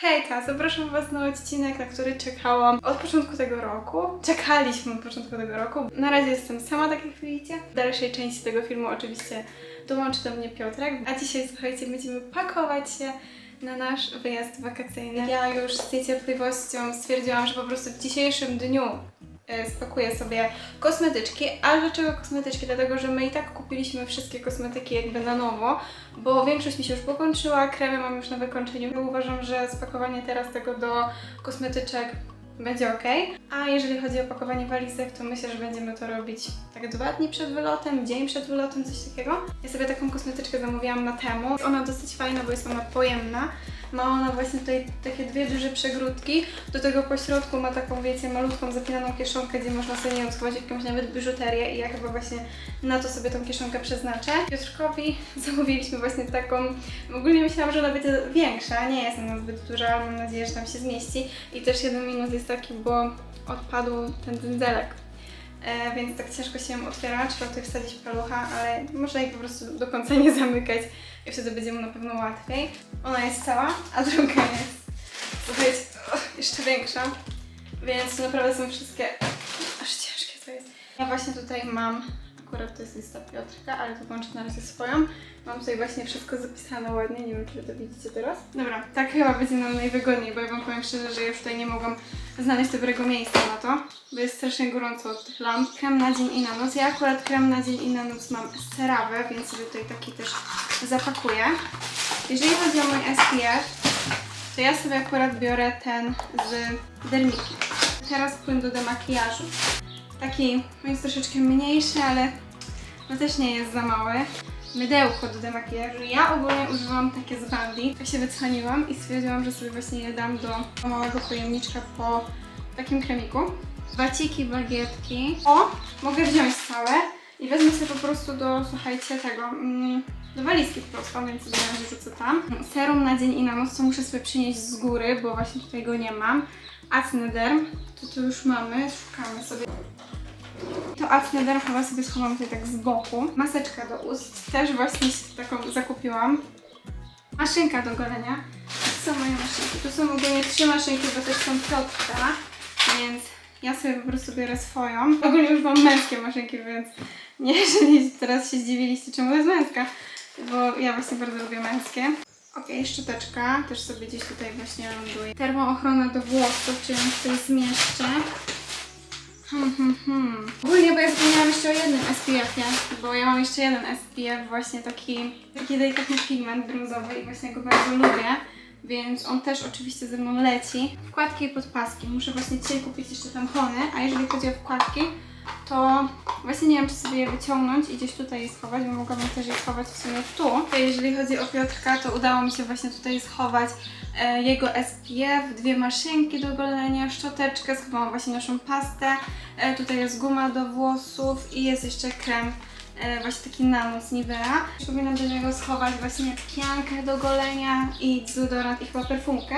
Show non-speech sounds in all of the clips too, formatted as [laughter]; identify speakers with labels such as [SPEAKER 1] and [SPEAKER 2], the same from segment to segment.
[SPEAKER 1] Hejka, zapraszam Was na odcinek, na który czekałam od początku tego roku. Czekaliśmy od początku tego roku. Na razie jestem sama, tak jak widzicie. W dalszej części tego filmu oczywiście dołączy do mnie Piotrek. A dzisiaj, słuchajcie, będziemy pakować się na nasz wyjazd wakacyjny. Ja już z niecierpliwością stwierdziłam, że po prostu w dzisiejszym dniu spakuję sobie kosmetyczki. A dlaczego kosmetyczki? Dlatego, że my i tak kupiliśmy wszystkie kosmetyki jakby na nowo, bo większość mi się już pokończyła, kremy mam już na wykończeniu. Ja uważam, że spakowanie teraz tego do kosmetyczek będzie ok. A jeżeli chodzi o pakowanie walizek, to myślę, że będziemy to robić tak dwa dni przed wylotem, dzień przed wylotem, coś takiego. Ja sobie taką kosmetyczkę zamówiłam na temu. Ona dosyć fajna, bo jest ona pojemna. Ma ona właśnie tutaj takie dwie duże przegródki. Do tego po środku ma taką, wiecie, malutką zapinaną kieszonkę, gdzie można sobie nią schować jakąś nawet biżuterię i ja chyba właśnie na to sobie tą kieszonkę przeznaczę. Piotrkowi [laughs] zamówiliśmy właśnie taką, ogólnie myślałam, że ona będzie większa, nie jest ona zbyt duża, ale mam nadzieję, że tam się zmieści. I też jeden minus jest taki, bo odpadł ten dędzelek. E, więc tak ciężko się ją otwiera, trzeba tutaj wsadzić palucha, ale można jej po prostu do końca nie zamykać i wtedy będzie mu na pewno łatwiej. Ona jest cała, a druga jest, słuchajcie, jeszcze większa, więc naprawdę są wszystkie, aż ciężkie to jest. Ja właśnie tutaj mam, akurat to jest lista Piotrka, ale to włączę na razie swoją. Mam tutaj właśnie wszystko zapisane ładnie, nie wiem czy to widzicie teraz. Dobra, tak chyba będzie nam najwygodniej, bo ja wam powiem szczerze, że ja już tutaj nie mogłam znaleźć dobrego miejsca na to, bo jest strasznie gorąco od tych lamp. Krem na dzień i na noc. Ja akurat krem na dzień i na noc mam z CeraVe, więc sobie tutaj taki też zapakuję. Jeżeli chodzi o mój SPF, to ja sobie akurat biorę ten z Dermiki. Teraz płyn do demakijażu. Taki jest troszeczkę mniejszy, ale no też nie jest za mały. Mydełko do demakijażu. Ja ogólnie używam takie z Wandi. Tak się wyceniłam i stwierdziłam, że sobie właśnie je dam do małego pojemniczka po takim kremiku. Baciki, bagietki. O! Mogę wziąć całe i wezmę sobie po prostu do, słuchajcie, tego, mm, do walizki po prostu, więc sobie wyrzucę tam. Serum na dzień i na noc, co muszę sobie przynieść z góry, bo właśnie tutaj go nie mam. Acnederm, to tu już mamy, szukamy sobie. To Acnederm chyba sobie schowam tutaj tak z boku. Maseczka do ust, też właśnie taką zakupiłam. Maszynka do golenia. To są moje maszynki. Tu są ogólnie trzy maszynki, bo też są Piotrka, więc ja sobie po prostu biorę swoją. Ogólnie już mam męskie maszynki, więc nie, [laughs] jeżeli teraz się zdziwiliście, czemu to jest męska, bo ja właśnie bardzo lubię męskie. Okej, szczoteczka, też sobie gdzieś tutaj właśnie ląduje. Termoochrona do włosów, czy ją tutaj zmieszczę. Hmm, hmm, hmm. Ogólnie, bo ja zapomniałam jeszcze o jednym SPF-ie, bo ja mam jeszcze jeden SPF, właśnie taki, taki delikatny pigment brązowy i właśnie go bardzo lubię, więc on też oczywiście ze mną leci. Wkładki i podpaski. Muszę właśnie dzisiaj kupić jeszcze tampony, a jeżeli chodzi o wkładki, to właśnie nie wiem, czy sobie je wyciągnąć i gdzieś tutaj je schować, bo mogłabym też je schować w sumie tu. Jeżeli chodzi o Piotrka, to udało mi się właśnie tutaj schować e, jego SPF, dwie maszynki do golenia, szczoteczkę, schowałam właśnie naszą pastę, e, tutaj jest guma do włosów i jest jeszcze krem e, właśnie taki na noc Nivea. Powinnam do niego schować właśnie piankę do golenia i dezodorant i chyba perfumkę.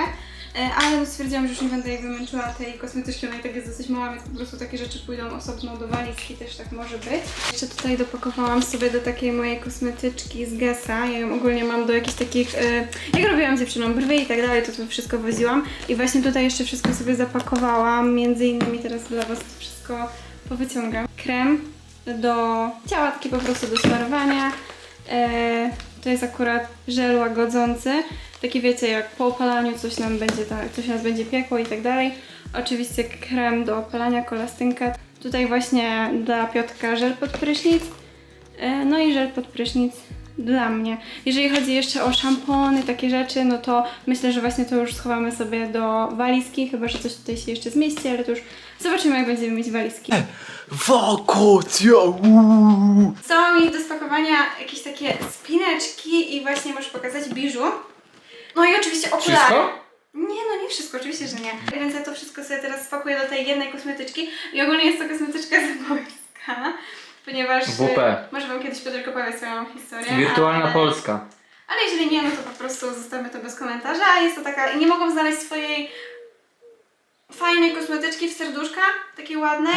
[SPEAKER 1] E, Ale stwierdziłam, że już nie będę jej wymęczyła tej kosmetyczki, ona i tak jest dosyć mała, więc po prostu takie rzeczy pójdą osobno do walizki, też tak może być. Jeszcze tutaj dopakowałam sobie do takiej mojej kosmetyczki z Gessa. Ja ją ogólnie mam do jakichś takich, e, jak robiłam dziewczyną brwi i tak dalej, to to wszystko woziłam. I właśnie tutaj jeszcze wszystko sobie zapakowałam, między innymi teraz dla Was to wszystko powyciągam. Krem do ciała, taki po prostu do smarowania. To jest akurat żel łagodzący. Taki wiecie, jak po opalaniu coś nam będzie, coś nas będzie piekło i tak dalej. Oczywiście krem do opalania, kolastynka. Tutaj właśnie dla Piotka żel pod prysznic. E, No i żel pod prysznic dla mnie. Jeżeli chodzi jeszcze o szampony, takie rzeczy, no to myślę, że właśnie to już schowamy sobie do walizki, chyba że coś tutaj się jeszcze zmieści, ale to już zobaczymy, jak będziemy mieć walizki.
[SPEAKER 2] Wakacja! uuu.
[SPEAKER 1] Są mi do spakowania jakieś takie spineczki i właśnie możesz pokazać biżu. No i oczywiście okulary.
[SPEAKER 2] Wszystko?
[SPEAKER 1] Nie, no nie wszystko, oczywiście, że nie. Więc ja to wszystko sobie teraz spakuję do tej jednej kosmetyczki i ogólnie jest to kosmetyczka z Polska, ponieważ...
[SPEAKER 2] WP.
[SPEAKER 1] y, Może wam kiedyś Piotr opowie swoją historię.
[SPEAKER 2] Wirtualna
[SPEAKER 1] ale,
[SPEAKER 2] Polska.
[SPEAKER 1] Ale jeżeli nie, no to po prostu zostawimy to bez komentarza. A jest to taka... Nie mogą znaleźć swojej fajnej kosmetyczki w serduszka, takiej ładnej.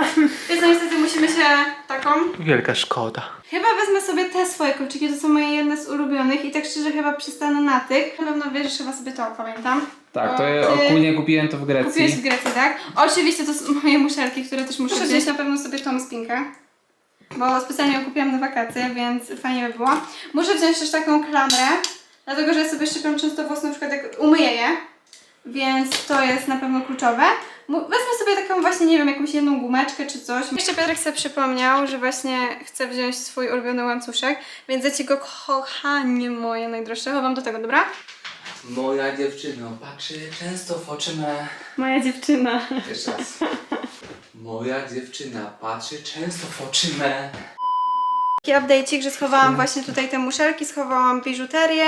[SPEAKER 1] [gasps] Więc no niestety musimy się taką
[SPEAKER 2] Wielka szkoda.
[SPEAKER 1] Chyba wezmę sobie te swoje kolczyki, to są moje jedne z ulubionych i tak szczerze chyba przystanę na tych. Na pewno wiesz, że chyba sobie to pamiętam.
[SPEAKER 3] Tak, to ja
[SPEAKER 1] ty-
[SPEAKER 3] ogólnie kupiłem to w
[SPEAKER 1] Kupiłeś w
[SPEAKER 3] Grecji.
[SPEAKER 1] Grecji, tak? Oczywiście to są moje muszelki, które też muszę wziąć.
[SPEAKER 3] wziąć
[SPEAKER 1] na pewno sobie tą spinkę. Bo specjalnie ją kupiłam na wakacje, więc fajnie by było. Muszę wziąć też taką klamrę, dlatego że ja sobie szczypiam często włosy, na przykład jak umyję je. Więc to jest na pewno kluczowe. Wezmę sobie taką właśnie, nie wiem, jakąś jedną gumeczkę czy coś. Jeszcze Piotrek sobie przypomniał, że właśnie chce wziąć swój ulubiony łańcuszek, więc ja Ci go, kochanie moje najdroższe, chowam do tego, dobra?
[SPEAKER 3] Moja dziewczyna patrzy często w oczy me.
[SPEAKER 1] Moja dziewczyna.
[SPEAKER 3] Jeszcze raz. Moja dziewczyna patrzy często w oczy me.
[SPEAKER 1] Taki update'ik, że schowałam właśnie tutaj te muszelki, schowałam biżuterię,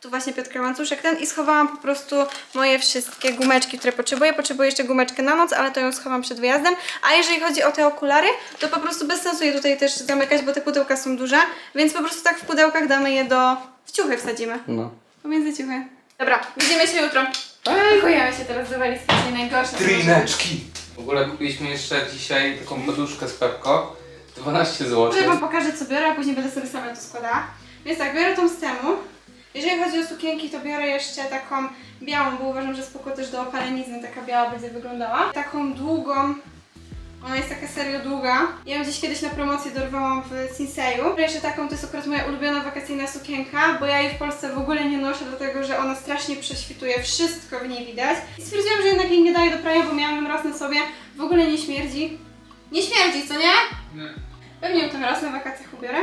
[SPEAKER 1] tu właśnie Piotrka łańcuszek ten i schowałam po prostu moje wszystkie gumeczki, które potrzebuję. Potrzebuję jeszcze gumeczkę na noc, ale to ją schowam przed wyjazdem. A jeżeli chodzi o te okulary, to po prostu bez sensu je tutaj też zamykać, bo te pudełka są duże, więc po prostu tak w pudełkach damy je do... w ciuchy wsadzimy.
[SPEAKER 3] No.
[SPEAKER 1] Pomiędzy ciuchy. Dobra, widzimy się jutro. Pakujemy się teraz do walizki, czyli najgorsze.
[SPEAKER 3] Trineczki. W ogóle kupiliśmy jeszcze dzisiaj taką poduszkę z Pepko. 12 zł.
[SPEAKER 1] Może wam pokażę co biorę, a później będę sobie sama to składała. Więc tak, biorę tą z temu. Jeżeli chodzi o sukienki, to biorę jeszcze taką białą, bo uważam, że spoko też do opalenizny taka biała będzie wyglądała. Taką długą, ona jest taka serio długa. Ja ją gdzieś kiedyś na promocję dorwałam w Sinseju. Jeszcze taką, to jest akurat moja ulubiona wakacyjna sukienka, bo ja jej w Polsce w ogóle nie noszę, dlatego że ona strasznie prześwituje, wszystko w niej widać. I stwierdziłam, że jednak jej nie daję do prania, bo miałam ją raz na sobie. W ogóle nie śmierdzi. Nie śmierdzi, co nie?
[SPEAKER 3] Nie.
[SPEAKER 1] Pewnie ją tam raz na wakacjach ubiorę.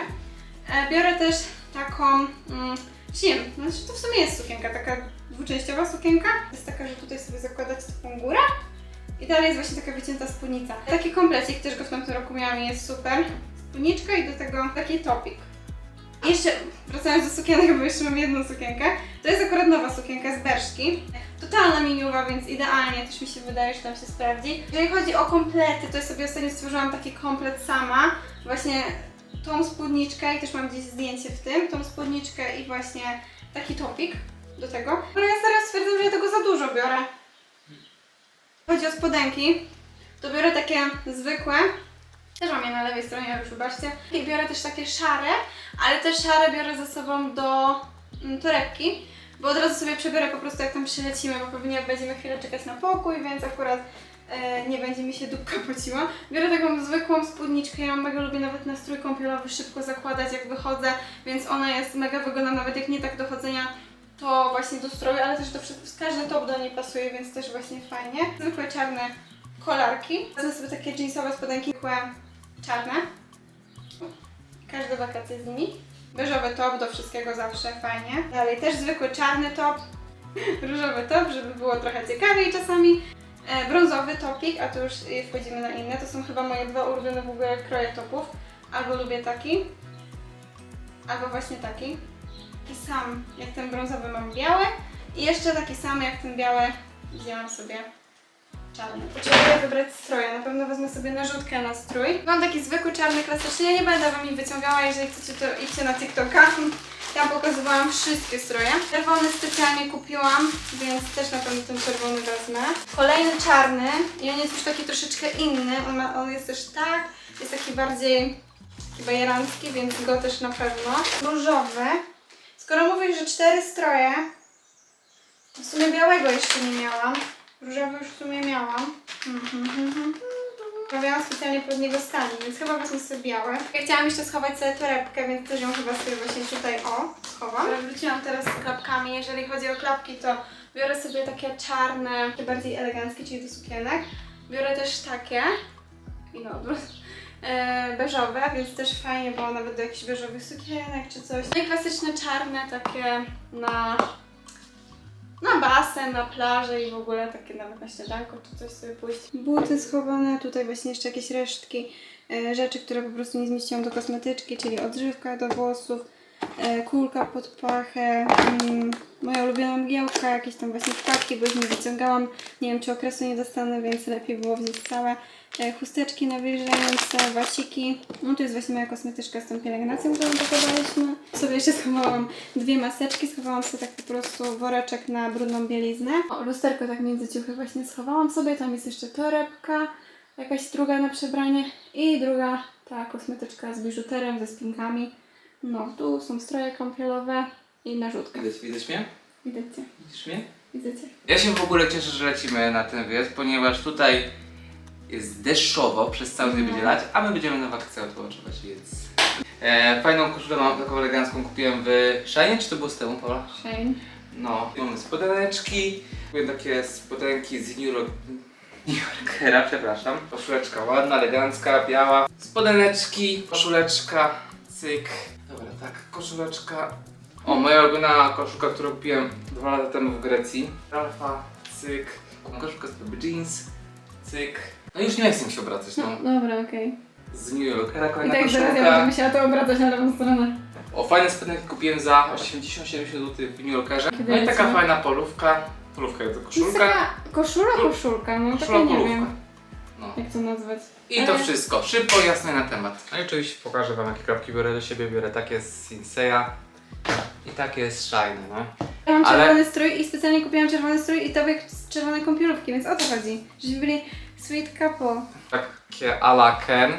[SPEAKER 1] E, biorę też taką, mm, nie wiem, znaczy to w sumie jest sukienka, taka dwuczęściowa sukienka. Jest taka, że tutaj sobie zakładać taką górę i dalej jest właśnie taka wycięta spódnica. Taki komplecik, też go w tamtym roku miałam i jest super. Spódniczka i do tego taki topik. Jeszcze, wracając do sukienek, bo jeszcze mam jedną sukienkę, to jest akurat nowa sukienka z Berszki. Totalna miniuwa, więc idealnie też mi się wydaje, że tam się sprawdzi. Jeżeli chodzi o komplety, to ja sobie ostatnio stworzyłam taki komplet sama. Właśnie tą spódniczkę i też mam gdzieś zdjęcie w tym, tą spódniczkę i właśnie taki topik do tego. Ale ja teraz stwierdzam, że ja tego za dużo biorę. Chodzi o spodenki, to biorę takie zwykłe. Też mam je na lewej stronie, już wybaczcie. I biorę też takie szare, ale te szare biorę ze sobą do mm, torebki, bo od razu sobie przebiorę po prostu jak tam przylecimy, bo pewnie będziemy chwilę czekać na pokój, więc akurat e, nie będzie mi się dupka pociła. Biorę taką zwykłą spódniczkę, ja mega lubię nawet na strój kąpielowy szybko zakładać jak wychodzę, więc ona jest mega wygodna, nawet jak nie tak do chodzenia, to właśnie do stroju, ale też wszystkich, każdy top do niej pasuje, więc też właśnie fajnie. Zwykłe czarne kolarki, wezmę sobie takie jeansowe spodenki, zwykłe czarne. Każde wakacje z nimi. Beżowy top do wszystkiego zawsze fajnie. Dalej też zwykły czarny top, [laughs] różowy top, żeby było trochę ciekawiej czasami. E, brązowy topik, a tu już wchodzimy na inne. To są chyba moje dwa ulubione w ogóle kroje topów. Albo lubię taki, albo właśnie taki. Taki sam jak ten brązowy mam biały i jeszcze taki sam jak ten biały wzięłam sobie czarny. Potrzebuję wybrać stroje. Na pewno wezmę sobie narzutkę na strój. Mam taki zwykły czarny, klasyczny. Ja nie będę wam ich wyciągała, jeżeli chcecie to idźcie na TikToka. Tam pokazywałam wszystkie stroje. Czerwony specjalnie kupiłam, więc też na pewno ten czerwony wezmę. Kolejny czarny i on jest już taki troszeczkę inny. On, ma, on jest też tak, jest taki bardziej bajerancki, więc go też na pewno. Różowy. Cztery stroje, w sumie białego jeszcze nie miałam. Różowy już w sumie miałam. Mhm, mhm, mhm. Robiłam specjalnie pod niego stanie, więc chyba wezmę sobie białe. Ja chciałam jeszcze schować sobie torebkę, więc też ją chyba sobie właśnie tutaj o schowam. Ale wróciłam teraz z klapkami. Jeżeli chodzi o klapki, to biorę sobie takie czarne, takie bardziej eleganckie, czyli do sukienek. Biorę też takie i na odwrót. E, beżowe, więc też fajnie, bo nawet do jakichś beżowych sukienek czy coś. No i klasyczne czarne, takie na na basen, na plażę i w ogóle takie nawet na śniadanko czy coś sobie pójść. Buty schowane, tutaj właśnie jeszcze jakieś resztki, e, rzeczy, które po prostu nie zmieściłam do kosmetyczki, czyli odżywka do włosów, kulka pod pachę, mm, moja ulubiona mgiełka, jakieś tam właśnie wpadki, bo już nie wyciągałam, nie wiem czy okresu nie dostanę, więc lepiej było wziąć całe. E, chusteczki nawilżające, wasiki. No to jest właśnie moja kosmetyczka z tą pielęgnacją, którą pakowaliśmy. Sobie jeszcze schowałam dwie maseczki, schowałam sobie tak po prostu woreczek na brudną bieliznę. O, lusterko tak między ciuchy właśnie schowałam sobie, tam jest jeszcze torebka, jakaś druga na przebranie i druga ta kosmetyczka z biżuterem, ze spinkami. No, tu są stroje kąpielowe i narzutka.
[SPEAKER 3] Widać, widać mnie?
[SPEAKER 1] Widać.
[SPEAKER 3] Widzisz mnie?
[SPEAKER 1] Widzicie?
[SPEAKER 3] Ja się w ogóle cieszę, że lecimy na ten wyjazd, ponieważ tutaj jest deszczowo, przez cały dzień
[SPEAKER 1] No.
[SPEAKER 3] będzie lać, a my będziemy na wakacje odpoczywać, więc... E, fajną koszulę mam taką elegancką, kupiłem w Shine, czy to było z temu, Paula?
[SPEAKER 1] Shane.
[SPEAKER 3] No, mamy spodeneczki, kupiłem takie spodenki z New, York, New Yorkera, przepraszam. Koszuleczka ładna, elegancka, biała. Spodeneczki, koszuleczka, cyk. Tak, koszuleczka. O, moja ulubiona koszulka, którą kupiłem dwa lata temu w Grecji. Ralfa, cyk. Koszulka z Baby Jeans, cyk. No już nie chcę się obracać,
[SPEAKER 1] No,
[SPEAKER 3] no.
[SPEAKER 1] dobra, okej.
[SPEAKER 3] Z New Yorkera
[SPEAKER 1] I
[SPEAKER 3] kolejna
[SPEAKER 1] tak zaraz ja
[SPEAKER 3] koszulka.
[SPEAKER 1] będę musiała to obracać na lewą stronę.
[SPEAKER 3] O, fajne spodenki kupiłem za 80-70 zł w New Yorkerze.
[SPEAKER 1] Kiedy
[SPEAKER 3] No i taka
[SPEAKER 1] lecimy?
[SPEAKER 3] fajna polówka. Polówka to
[SPEAKER 1] To jest
[SPEAKER 3] koszulka.
[SPEAKER 1] taka koszula, koszulka, no
[SPEAKER 3] Koszula,
[SPEAKER 1] taka nie
[SPEAKER 3] polówka.
[SPEAKER 1] wiem,
[SPEAKER 3] No.
[SPEAKER 1] jak to nazwać.
[SPEAKER 3] I to
[SPEAKER 1] Ale-
[SPEAKER 3] wszystko. Szybko, jasne na temat. No i oczywiście pokażę wam jakie kropki biorę do siebie. Biorę takie z Sinseya i takie z Shine, no.
[SPEAKER 1] Ja mam
[SPEAKER 3] Ale-
[SPEAKER 1] czerwony strój i specjalnie kupiłam czerwony strój i tobie z czerwonej kąpielówki, więc o to chodzi. Żeśmy byli sweet couple.
[SPEAKER 3] Takie ala Ken.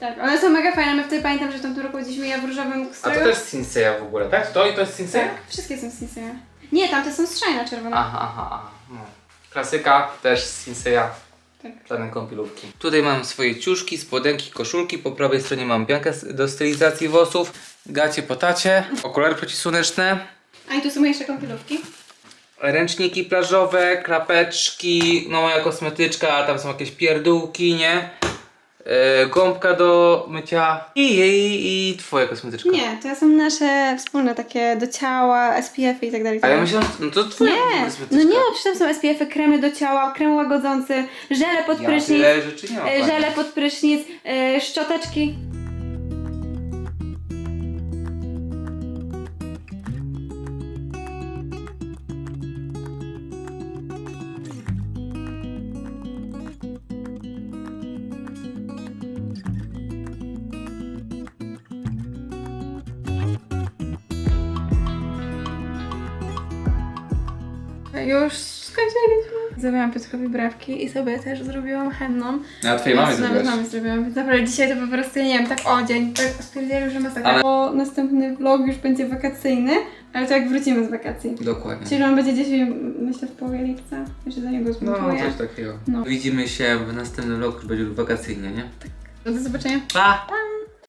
[SPEAKER 1] Tak, one są mega fajne, my wtedy pamiętam, że w tamtym roku gdzieś ja w różowym
[SPEAKER 3] A
[SPEAKER 1] stroju.
[SPEAKER 3] to też z Sinseya w ogóle, tak? To i to jest Sinseya?
[SPEAKER 1] Tak, wszystkie są z Sinseya. Nie, tamte są z Shine'a czerwone.
[SPEAKER 3] Aha, aha, aha. No. Klasyka też z Sinseya. Żadne kąpielówki. Tutaj mam swoje ciuszki, spodenki, koszulki. Po prawej stronie mam piankę do stylizacji włosów. Gacie po tacie. Okulary przeciwsłoneczne.
[SPEAKER 1] A i tu są jeszcze kąpielówki.
[SPEAKER 3] Ręczniki plażowe, klapeczki, no moja kosmetyczka, tam są jakieś pierdółki, nie? E, gąbka do mycia i, i, i twoja kosmetyczka.
[SPEAKER 1] Nie, to są nasze wspólne takie do ciała, SPF i tak dalej.
[SPEAKER 3] A ja myślałam, no to twoja
[SPEAKER 1] Nie,
[SPEAKER 3] kosmetyczka.
[SPEAKER 1] no nie, przecież tam są SPF-y, kremy do ciała, krem łagodzący, żele pod
[SPEAKER 3] ja
[SPEAKER 1] prysznic,
[SPEAKER 3] tyle rzeczy nie mam.
[SPEAKER 1] e, żele pod prysznic, e, szczoteczki. Już skończyliśmy. Zrobiłam Piotrkowi brawki i sobie też zrobiłam henną.
[SPEAKER 3] No, a twojej mamy
[SPEAKER 1] Więc
[SPEAKER 3] zrobiłaś.
[SPEAKER 1] Mamy zrobiłam, więc naprawdę dzisiaj to po prostu, nie wiem, tak o dzień, tak stwierdziłam, że masakra.
[SPEAKER 3] Ale-
[SPEAKER 1] Bo następny vlog już będzie wakacyjny, ale to jak wrócimy z wakacji.
[SPEAKER 3] Dokładnie.
[SPEAKER 1] Czyli on będzie gdzieś, myślę, w połowie lipca. Się za niego
[SPEAKER 3] No,
[SPEAKER 1] zmontuję.
[SPEAKER 3] coś takiego.
[SPEAKER 1] No.
[SPEAKER 3] Widzimy się w następnym roku, już będzie wakacyjnie, nie?
[SPEAKER 1] Do zobaczenia.
[SPEAKER 3] Pa!